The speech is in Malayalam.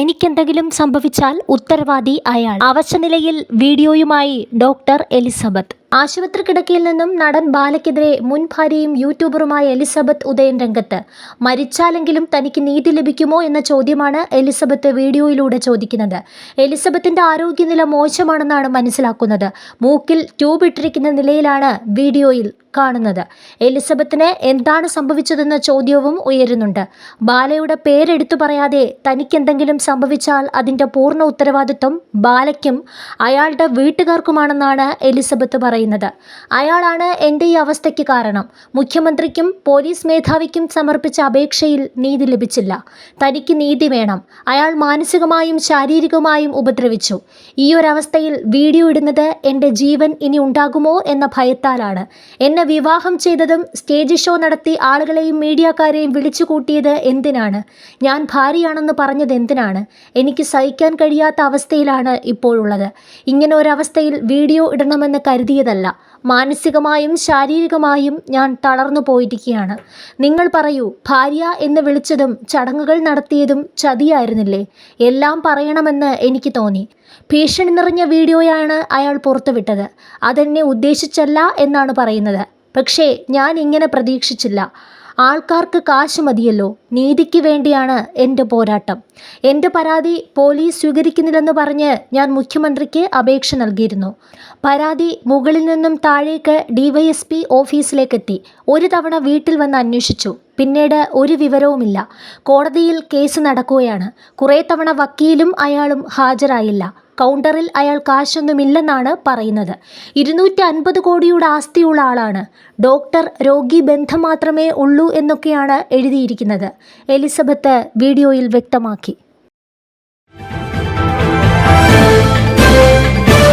തനിക്കെന്തെങ്കിലും സംഭവിച്ചാൽ ഉത്തരവാദി അയാൾ. അവശനിലയിൽ വീഡിയോയുമായി ഡോക്ടർ എലിസബത്ത്. ആശുപത്രി കിടക്കയിൽ നിന്നും നടൻ ബാലയ്ക്കെതിരെ മുൻ ഭാര്യയും യൂട്യൂബറുമായ എലിസബത്ത് ഉദയൻ രംഗത്ത്. മരിച്ചാലെങ്കിലും തനിക്ക് നീതി ലഭിക്കുമോ എന്ന ചോദ്യമാണ് എലിസബത്ത് വീഡിയോയിലൂടെ ചോദിക്കുന്നത്. എലിസബത്തിന്റെ ആരോഗ്യനില മോശമാണെന്നാണ് മനസ്സിലാക്കുന്നത്. മൂക്കിൽ ട്യൂബ് ഇട്ടിരിക്കുന്ന നിലയിലാണ് വീഡിയോയിൽ കാണുന്നത്. എലിസബത്തിന് എന്താണ് സംഭവിച്ചതെന്ന ചോദ്യവും ഉയരുന്നുണ്ട്. ബാലയുടെ പേരെടുത്തു പറയാതെ തനിക്കെന്തെങ്കിലും സംഭവിച്ചാൽ അതിന്റെ പൂർണ ഉത്തരവാദിത്വം ബാലയ്ക്കും അയാളുടെ വീട്ടുകാർക്കുമാണെന്നാണ് എലിസബത്ത് പറയുന്നത്. അയാളാണ് എന്റെ ഈ അവസ്ഥയ്ക്ക് കാരണം. മുഖ്യമന്ത്രിക്കും പോലീസ് മേധാവിക്കും സമർപ്പിച്ച അപേക്ഷയിൽ നീതി ലഭിച്ചില്ല. തനിക്ക് നീതി വേണം. അയാൾ മാനസികമായും ശാരീരികമായും ഉപദ്രവിച്ചു. ഈ ഒരവസ്ഥയിൽ വീഡിയോ ഇടുന്നത് എന്റെ ജീവൻ ഇനി ഉണ്ടാകുമോ എന്ന ഭയത്താലാണ്. എന്നെ വിവാഹം ചെയ്തതും സ്റ്റേജ് ഷോ നടത്തി ആളുകളെയും മീഡിയക്കാരെയും വിളിച്ചു കൂട്ടിയത് എന്തിനാണ്? ഞാൻ ഭാര്യയാണെന്ന് പറഞ്ഞത് എന്തിനാണ്? എനിക്ക് സഹിക്കാൻ കഴിയാത്ത അവസ്ഥയിലാണ് ഇപ്പോഴുള്ളത്. ഇങ്ങനെ ഒരവസ്ഥയിൽ വീഡിയോ ഇടണമെന്ന് കരുതിയതല്ല മാനസികമായും ശാരീരികമായും ഞാൻ തളർന്നു പോയിരിക്കുകയാണ്. നിങ്ങൾ പറയൂ ഭാര്യ എന്ന് വിളിച്ചതും ചടങ്ങുകൾ നടത്തിയതും ചതിയായിരുന്നില്ലേ? എല്ലാം പറയണമെന്ന് എനിക്ക് തോന്നി. ഭീഷണി നിറഞ്ഞ വീഡിയോയാണ് അയാൾ പുറത്തുവിട്ടത്. അതെന്നെ ഉദ്ദേശിച്ചല്ല എന്നാണ് പറയുന്നത്. പക്ഷേ ഞാൻ ഇങ്ങനെ പ്രതീക്ഷിച്ചില്ല. ആൾക്കാർക്ക് കാശ് മതിയല്ലോ. നീതിക്ക് വേണ്ടിയാണ് എന്റെ പോരാട്ടം. എന്റെ പരാതി പോലീസ് സ്വീകരിക്കുന്നില്ലെന്ന് പറഞ്ഞ് ഞാൻ മുഖ്യമന്ത്രിക്ക് അപേക്ഷ നൽകിയിരുന്നു. പരാതി മുകളിൽ നിന്നും താഴേക്ക് ഡിവൈഎസ്പി ഓഫീസിലേക്കെത്തി. ഒരു തവണ വീട്ടിൽ വന്ന് അന്വേഷിച്ചു. പിന്നീട് ഒരു വിവരവുമില്ല. കോടതിയിൽ കേസ് നടക്കുകയാണ്. കുറേ തവണ വക്കീലും അയാളും ഹാജരായില്ല. കൗണ്ടറിൽ അയാൾ കാശൊന്നുമില്ലെന്നാണ് പറയുന്നത്. ഇരുന്നൂറ്റി അൻപത് കോടിയുടെ ആസ്തിയുള്ള ആളാണ്. ഡോക്ടർ രോഗി ബന്ധം മാത്രമേ ഉള്ളൂ എന്നൊക്കെയാണ് എഴുതിയിരിക്കുന്നത്. എലിസബത്ത് വീഡിയോയിൽ വ്യക്തമാക്കി.